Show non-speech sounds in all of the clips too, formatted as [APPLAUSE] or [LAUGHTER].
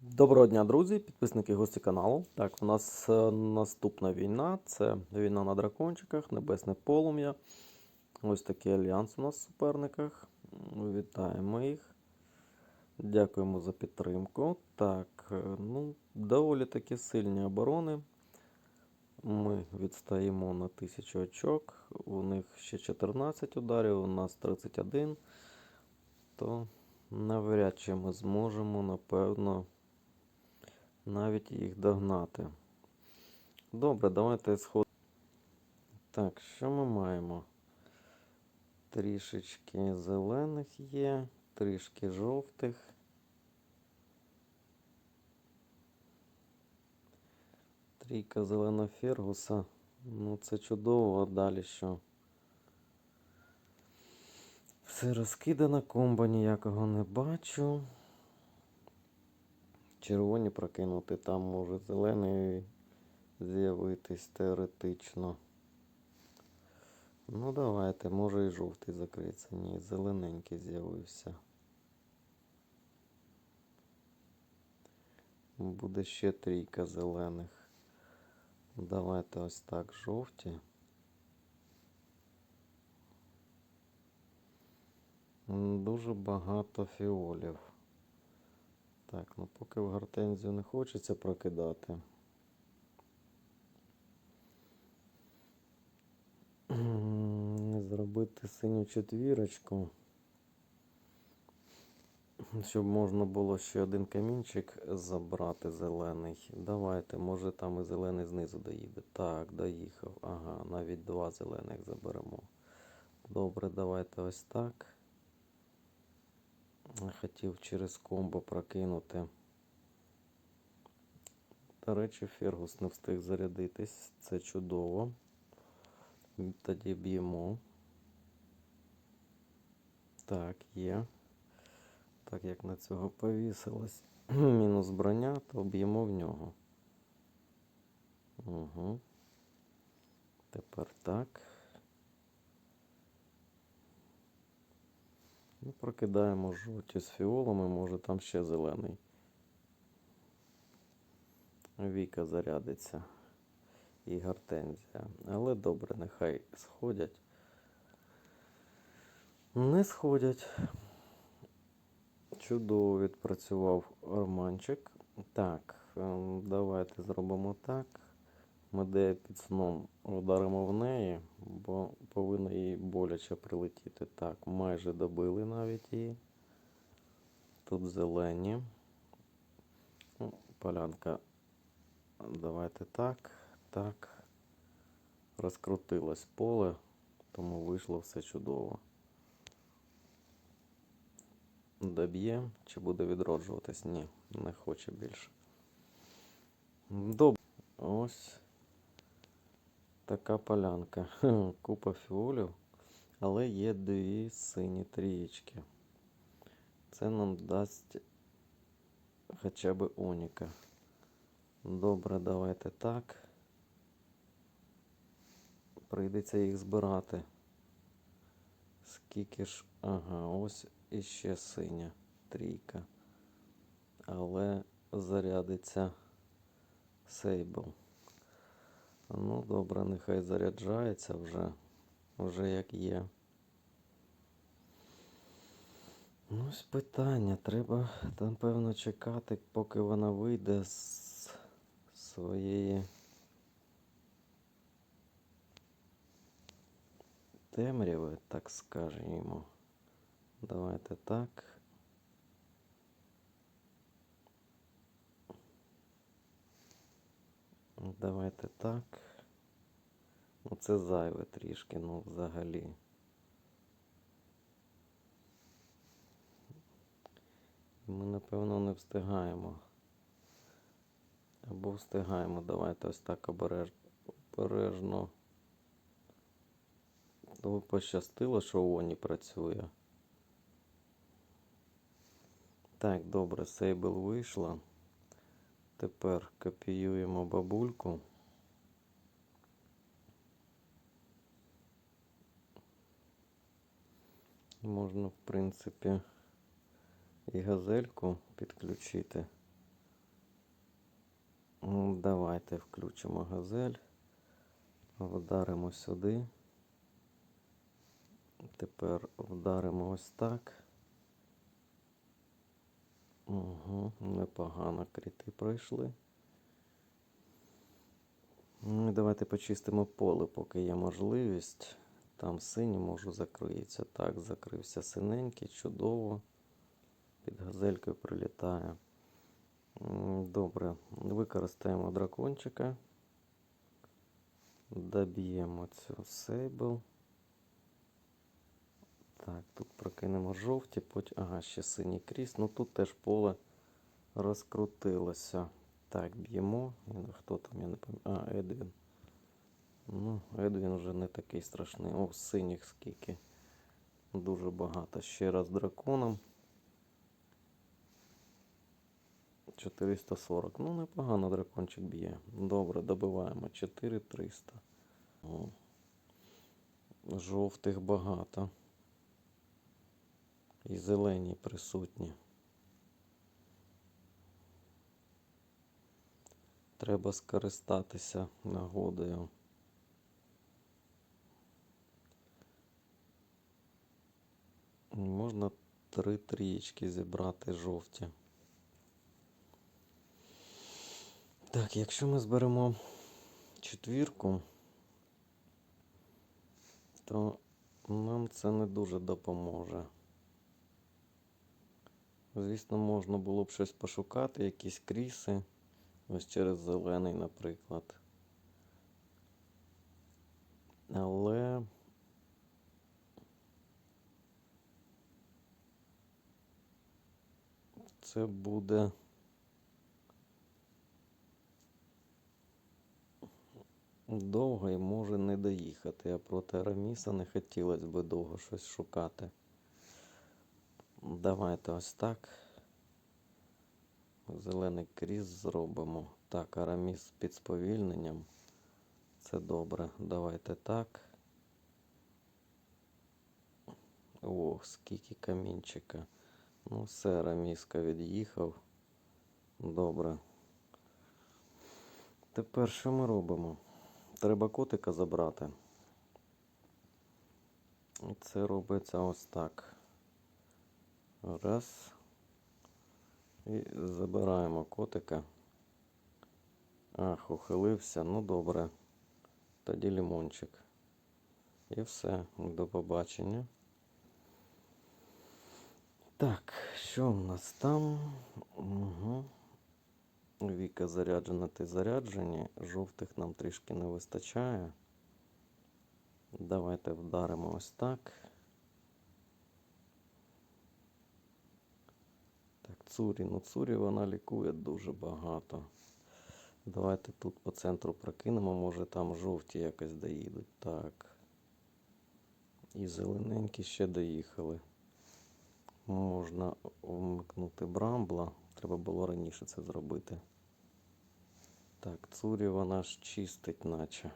Доброго дня, друзі, підписники гості каналу. Так, у нас е, наступна війна. Це війна на дракончиках, небесне полум'я. Ось такий альянс у нас в суперниках. Вітаємо їх. Дякуємо за підтримку. Так, е, ну, доволі таки сильні оборони. Ми відстаємо на 1000 очок. У них ще 14 ударів, у нас 31. То навряд чи ми зможемо, напевно, навіть їх догнати. Добре, давайте сход. Так, що ми маємо? Трішечки зелених є, трішки жовтих. Трійка зелена Фергуса. Ну, це чудово, а далі що? Все розкидано, комба ніякого не бачу. Червоні прокинути, там може зелений з'явитись теоретично. Ну, давайте, може і жовтий закриється. Ні, зелененький з'явився. Буде ще трійка зелених. Давайте ось так жовті. Дуже багато фіолів. Так, ну поки в гортензію не хочеться прокидати. Зробити синю четвірочку. Щоб можна було ще один камінчик забрати зелений. Давайте, може там і зелений знизу доїде. Так, доїхав. Ага, навіть два зелених заберемо. Добре, давайте ось так. Хотів через комбо прокинути. До речі, Фергус не встиг зарядитись. Це чудово. Тоді б'ємо. Так, є. Так як на цього повісилось. [CLEARS THROAT] Мінус броня, то б'ємо в нього. Угу. Тепер так. Ну, прокидаємо жовті з фіолами, може там ще зелений. Віка зарядиться. І гортензія. Але добре, нехай сходять. Не сходять. Чудово відпрацював Романчик. Так, ем, давайте зробимо так. Медея під сном ударимо в неї, бо повинно їй боляче прилетіти. Так, майже добили навіть її. Тут зелені. Полянка. Давайте так, так. Розкрутилось поле, тому вийшло все чудово. Доб'є чи буде відроджуватись? Ні, не хоче більше. Добре. Ось така полянка. [LAUGHS] Купа фіолів, але є дві сині трієчки. Це нам дасть хоча б Оніка. Добре, давайте так. Прийдеться їх збирати. Скільки ж. Ага, ось іще синя трійка. Але зарядиться сейбл. Ну, добре, нехай заряджається вже, вже як є. Ну, ось питання. Треба, напевно, чекати, поки вона вийде з своєї темряви, так скажімо. Давайте так. Давайте так. Ну, це зайве трішки, ну, взагалі. Ми, напевно, не встигаємо. Або встигаємо. Давайте ось так обереж... обережно. Ну, пощастило, що Оні працює. Так, добре, Сейбл вийшла. Тепер копіюємо бабульку. Можна, в принципі, і газельку підключити. Ну, Давайте включимо газель. Вдаримо сюди. Тепер вдаримо ось так. Угу, непогано кріти пройшли. Ну, давайте почистимо поле, поки є можливість. Там синій можу закриється. Так, закрився синенький, чудово. Під газелькою прилітає. Добре, використаємо дракончика. Доб'ємо цю сейбл. Так, тут прокинемо жовті, потім. Ага, ще синій кріс. Ну тут теж поле розкрутилося. Так, б'ємо. Хто там, я не пам'ятаю. А, Едвін. Ну, Едвін вже не такий страшний. О, синіх скільки. Дуже багато. Ще раз драконом. 440. Ну, непогано дракончик б'є. Добре, добиваємо. 4300. О. Жовтих багато. І зелені присутні. Треба скористатися нагодою. Можна три трієчки зібрати жовті. Так, якщо ми зберемо четвірку, то нам це не дуже допоможе. Звісно, можна було б щось пошукати, якісь кріси. Ось через зелений, наприклад. Але. Це буде. Довго і може не доїхати, а проти Араміса не хотілося б довго щось шукати. Давайте ось так. Зелений кріс зробимо. Так, Араміс під сповільненням. Це добре. Давайте так. Ох, скільки камінчика. Ну, все, Араміска від'їхав. Добре. Тепер що ми робимо? Треба котика забрати. Це робиться ось так. Раз. І забираємо котика. Ах, ухилився. Ну добре. Тоді лімончик. І все. До побачення. Так, що в нас там? Угу. Віка заряджена, ти заряджені. Жовтих нам трішки не вистачає. Давайте вдаримо ось так. Цурі. Ну, Цурі вона лікує дуже багато. Давайте тут по центру прокинемо, може там жовті якось доїдуть. Так. І зелененькі ще доїхали. Можна вмикнути брамбла. Треба було раніше це зробити. Так, Цурі вона ж чистить, наче.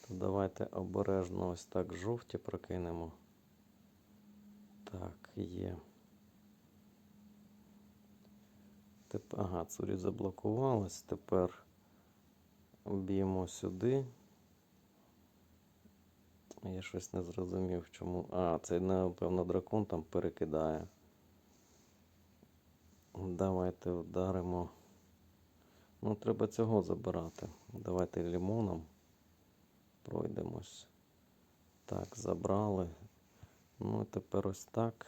То давайте обережно ось так жовті прокинемо. Так, є. Тепер, ага, Цурі заблокувалась. Тепер б'ємо сюди. Я щось не зрозумів, чому. А, це, напевно, дракон там перекидає. Давайте вдаримо. Ну, треба цього забирати. Давайте лімоном пройдемось. Так, забрали. Ну, тепер ось так.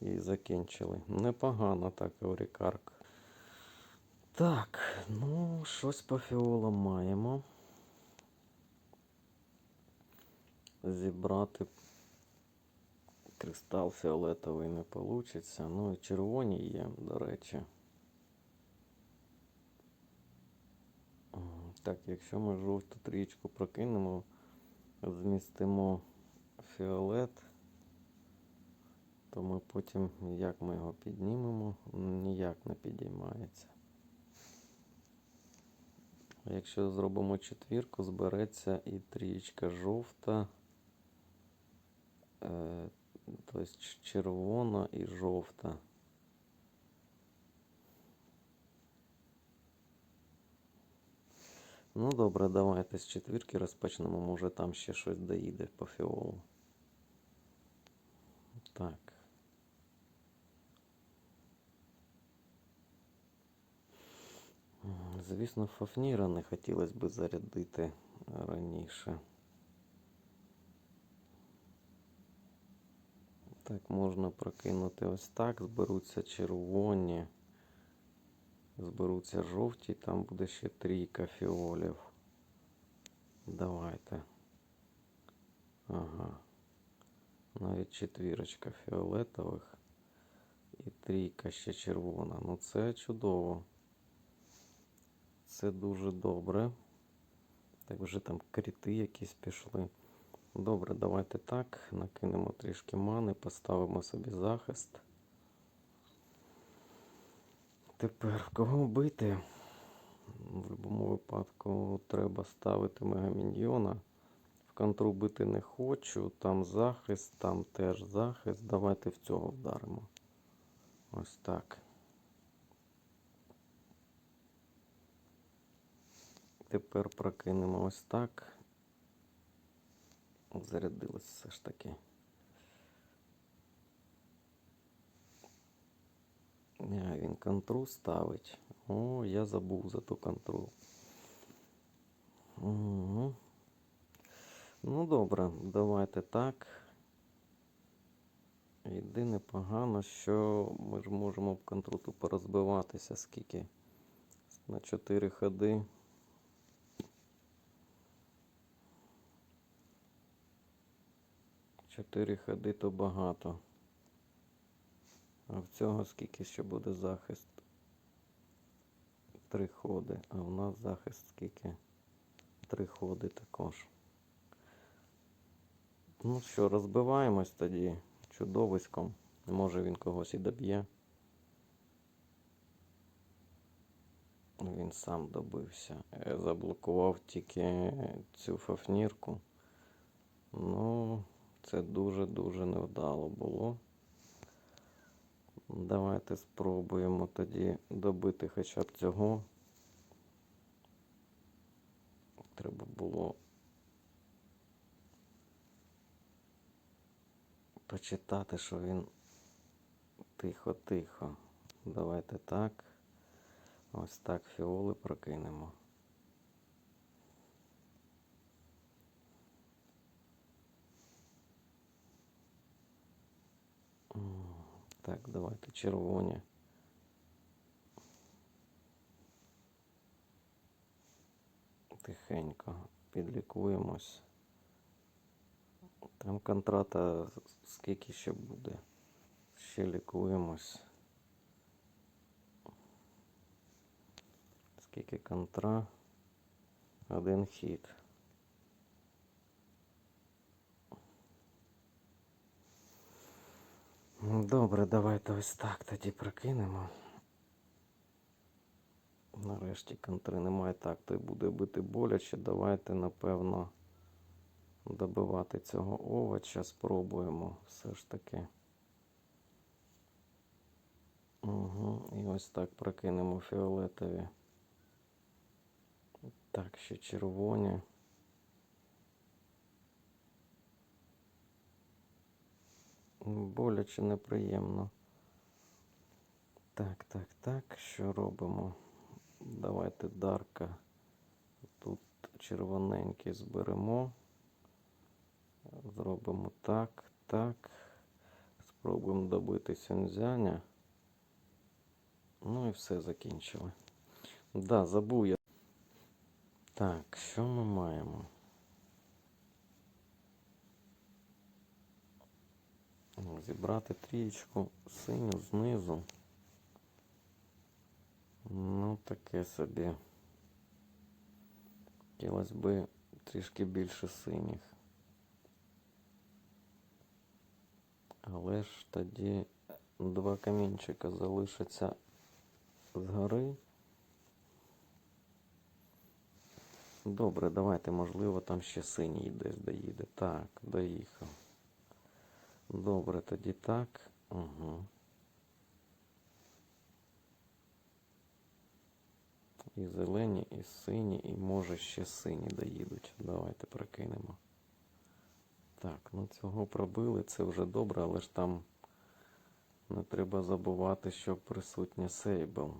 І закінчили. Непогано так, Eurikарк. Так, ну, щось по фіолам маємо. Зібрати кристал фіолетовий не вийде. Ну і червоні є, до речі. Так, якщо ми жовту трічку прокинемо, змістимо фіолет, то ми потім як ми його піднімемо, ніяк не підіймається. Якщо зробимо четвірку, збереться і трієчка жовта Е, тобто червона і жовта. Ну добре, давайте з четвірки розпочнемо. Може там ще щось доїде по фіолу. Так. Звісно, Фафніра не хотілося б зарядити раніше. Так, можна прокинути ось так. Зберуться червоні. Зберуться жовті, там буде ще трійка фіолів. Давайте. Ага. Навіть четвірочка фіолетових і трійка ще червона. Ну це чудово. Це дуже добре. Так вже там кріти якісь пішли. Добре, давайте так. Накинемо трішки мани, поставимо собі захист. Тепер кого бити? В будь-якому випадку треба ставити мегаміньйона. В контру бити не хочу. Там захист, там теж захист. Давайте в цього вдаримо. Ось так. Тепер прокинемо ось так. Зарядилось все ж таки. А, він контру ставить. О, я забув за ту контру. Угу. Ну добре, давайте так. Єдине погано, що ми ж можемо в тупо розбиватися, скільки на 4 ходи. Чотири ходи то багато. А в цього скільки ще буде захист? Три ходи. А в нас захист скільки? Три ходи також. Ну що, розбиваємось тоді чудовиськом. Може він когось і доб'є. Він сам добився. Я заблокував тільки цю фафнірку. Ну, це дуже-дуже невдало було. Давайте спробуємо тоді добити хоча б цього. Треба було почитати, що він тихо-тихо. Давайте так. Ось так фіоли прокинемо. Так, давайте червоні. Тихенько підлікуємось. Там контрата скільки ще буде. Ще лікуємось. Скільки контра? Один хід. Добре, давайте ось так тоді прокинемо. Нарешті контри немає. Так, той буде бити боляче. Давайте, напевно, добивати цього овоча. Спробуємо все ж таки. Угу. І ось так прокинемо фіолетові. Так, ще червоні. Боляче неприємно. Так, так, так. Що робимо? Давайте Дарка. Тут червоненький зберемо. Зробимо так, так. Спробуємо добити Сюнзяня. Ну і все закінчили. Да, забув я. Так, що ми маємо? Зібрати трієчку синю знизу. Ну, таке собі. Хотілося би трішки більше синіх. Але ж тоді два камінчика залишаться згори. Добре, давайте, можливо, там ще синій десь доїде. Так, доїхав. Добре, тоді так. Угу. І зелені, і сині, і може ще сині доїдуть. Давайте прокинемо. Так, ну цього пробили, це вже добре, але ж там не треба забувати, що присутнє сейбл.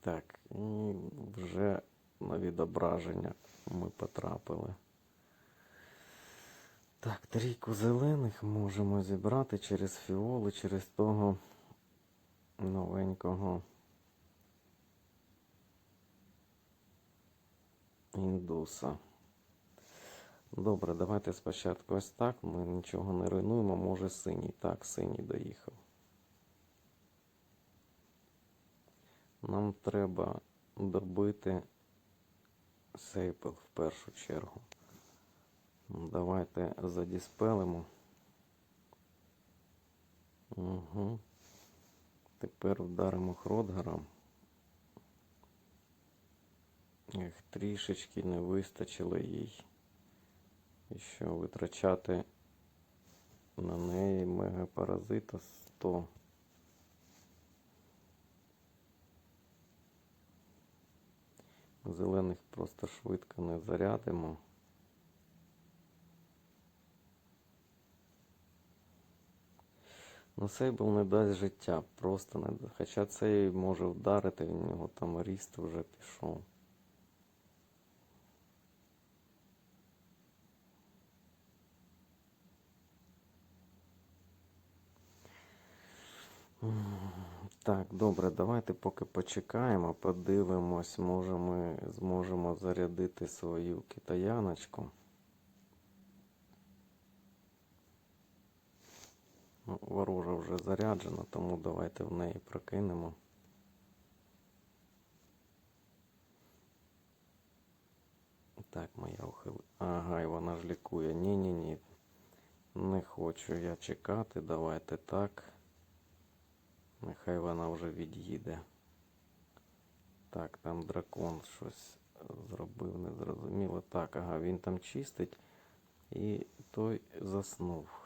Так, і вже на відображення ми потрапили. Так, трійку зелених можемо зібрати через фіоли, через того новенького індуса. Добре, давайте спочатку ось так. Ми нічого не руйнуємо. Може синій. Так, синій доїхав. Нам треба добити сейпл в першу чергу. Давайте задіспелимо. Угу. Тепер вдаримо Хродгаром. Ех, трішечки не вистачило їй. І що витрачати на неї мегапаразита 100. Зелених просто швидко не зарядимо. Ну, Сейбл не дасть життя, просто не дасть. Хоча цей може вдарити, в нього там ріст вже пішов. Так, добре, давайте поки почекаємо, подивимось, може ми зможемо зарядити свою китаяночку. Ворожа вже заряджена, тому давайте в неї прокинемо. Так, моя ухили. Ага, і вона ж лікує. Ні-ні-ні. Не хочу я чекати. Давайте так. Нехай вона вже від'їде. Так, там дракон щось зробив, незрозуміло. Так, ага, він там чистить і той заснув.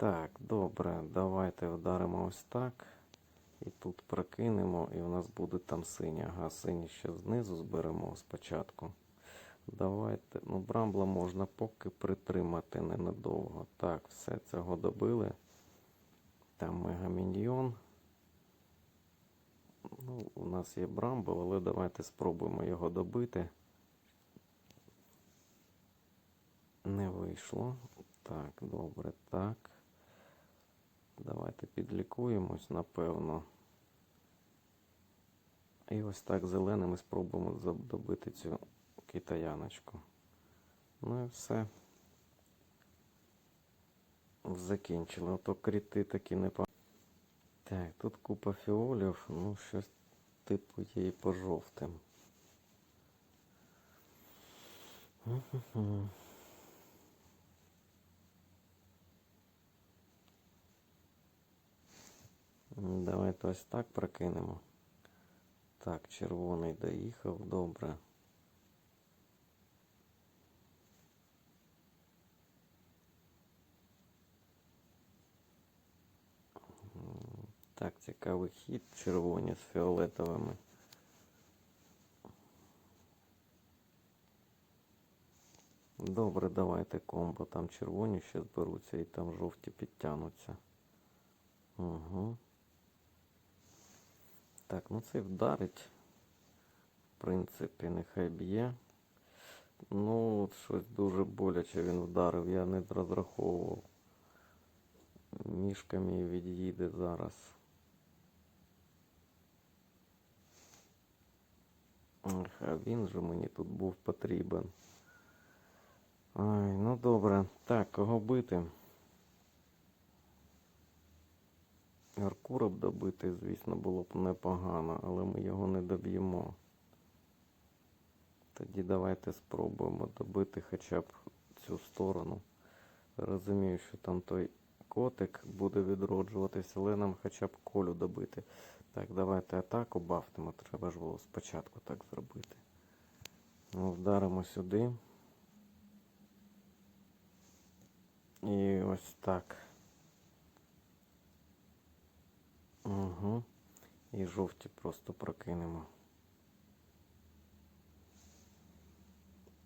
Так, добре, давайте вдаримо ось так. І тут прокинемо, і у нас буде там синя. Ага, сині ще знизу зберемо спочатку. Давайте, ну, брамбла можна поки притримати ненадовго. Так, все цього добили. Там мегаміньйон. Ну, у нас є брамбл, але давайте спробуємо його добити. Не вийшло. Так, добре, так. Давайте підлікуємось, напевно. І ось так зеленими спробуємо добити цю китаяночку. Ну і все. Закінчили. Ото кріти такі не по. Так, тут купа фіолів, ну щось типу і по жовтим. Давайте ось так прокинемо. Так, червоний доїхав, добре. Так, цікавий хід червоні з фіолетовими. Добре, давайте комбо. Там червоні ще зберуться і там жовті підтягнуться. Угу. Так, ну цей вдарить. В принципі, нехай б'є. Ну, от щось дуже боляче він вдарив, я не розраховував. Мішка мій від'їде зараз. А він же мені тут був потрібен. Ай, ну добре. Так, кого бити? Аркура б добити, звісно, було б непогано, але ми його не доб'ємо. Тоді давайте спробуємо добити хоча б цю сторону. Розумію, що там той котик буде відроджуватися, але нам хоча б колю добити. Так, давайте атаку бафнемо. Треба ж було спочатку так зробити. Ну, Вдаримо сюди. І ось так. Угу. І жовті просто прокинемо.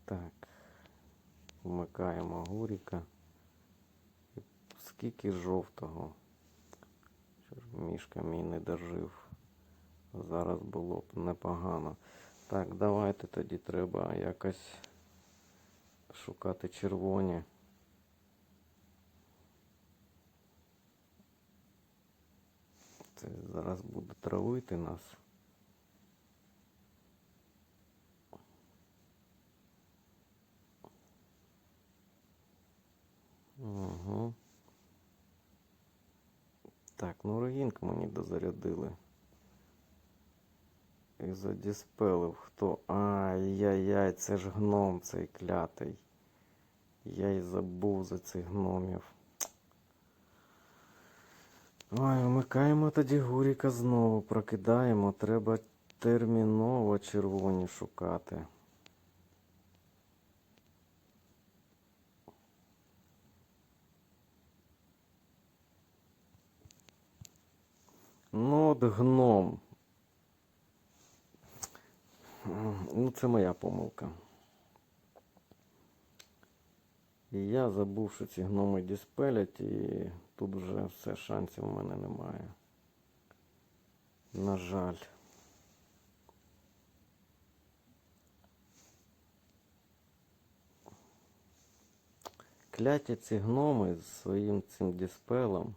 Так. Вмикаємо гуріка. Скільки жовтого? Мішка мій не дожив. Зараз було б непогано. Так, давайте тоді треба якось шукати червоні. Це зараз буде травити нас. Угу. Так, ну регінк мені дозарядили. І задіспелив хто. Ай-яй-яй, це ж гном цей клятий. Я й забув за цих гномів. Ой, вмикаємо тоді Гуріка знову, прокидаємо. Треба терміново червоні шукати. Ну, от гном. Ну, це моя помилка. І я забув, що ці гноми діспелять, і тут вже все шансів у мене немає. На жаль. Кляті ці гноми з своїм цим діспелом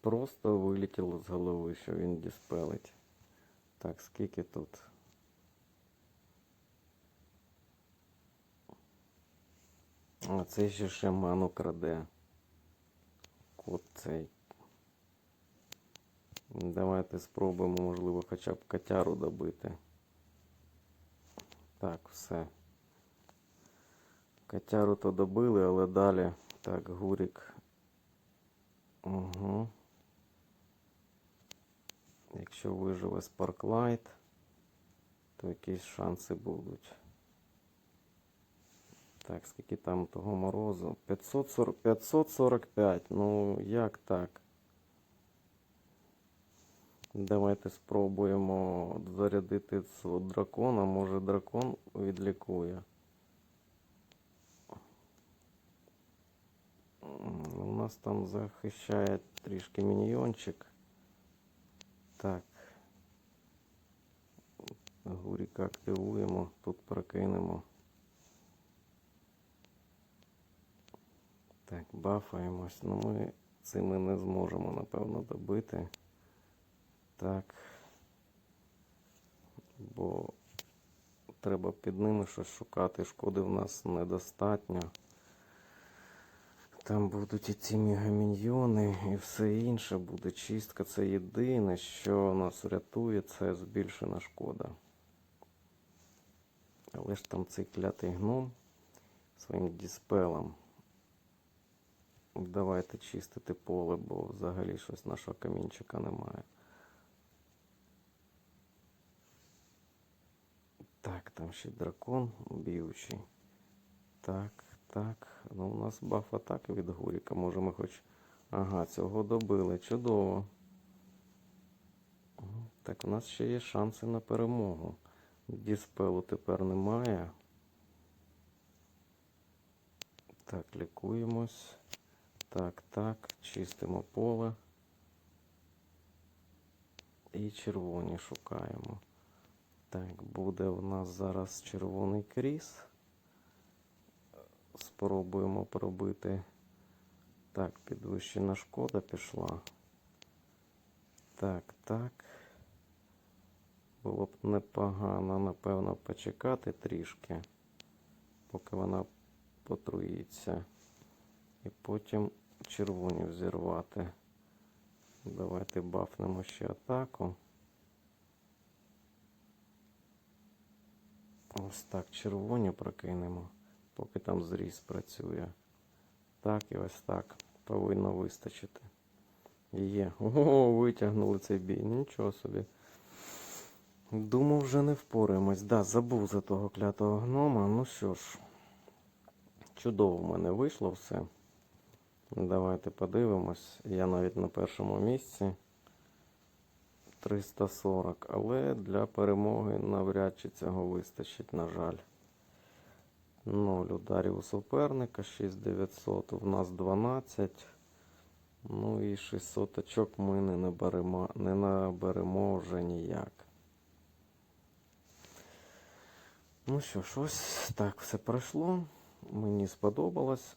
просто вилетіло з голови, що він діспелить. Так, скільки тут? А цей ще ще ману краде. Кот цей. Давайте спробуємо, можливо, хоча б котяру добити. Так, все. Котяру то добили, але далі. Так, гурік. Угу. Якщо виживе Sparklight, то якісь шанси будуть. Так, скільки там того морозу? 540, 545. Ну, як так? Давайте спробуємо зарядити цього дракона. Може дракон відлікує. У нас там захищає трішки міньйончик. Так. Гуріка активуємо, тут прокинемо. Так, бафаємось. Ну ми цими не зможемо, напевно, добити. Так. Бо треба під ними щось шукати. Шкоди в нас недостатньо. Там будуть і ці мегаміньйони, і все інше буде чистка. Це єдине, що нас рятує, це збільшена шкода. Але ж там цей клятий гном своїм діспелом. Давайте чистити поле, бо взагалі щось нашого камінчика немає. Так, там ще дракон б'ючий. Так, так. Ну, у нас баф атаки від Гуріка. Може ми хоч. Ага, цього добили. Чудово. Так, у нас ще є шанси на перемогу. Діспелу тепер немає. Так, лікуємось. Так, так, чистимо поле. І червоні шукаємо. Так, буде в нас зараз червоний кріс. Спробуємо пробити. Так, підвищена шкода пішла. Так, так. Було б непогано, напевно, почекати трішки, поки вона потруїться. І потім червоні взірвати. Давайте бафнемо ще атаку. Ось так, червоні прокинемо, поки там зріз працює. Так і ось так. Повинно вистачити. Є. Ого, витягнули цей бій. Нічого собі. Думав, вже не впораємось. Да, забув за того клятого гнома. Ну що ж, Чудово в мене вийшло все. Давайте подивимось. Я навіть на першому місці 340, але для перемоги навряд чи цього вистачить, на жаль. 0 ударів у суперника, 6900, в нас 12. Ну і 600 очок ми не наберемо, не наберемо вже ніяк. Ну що ж, ось так все пройшло. Мені сподобалось,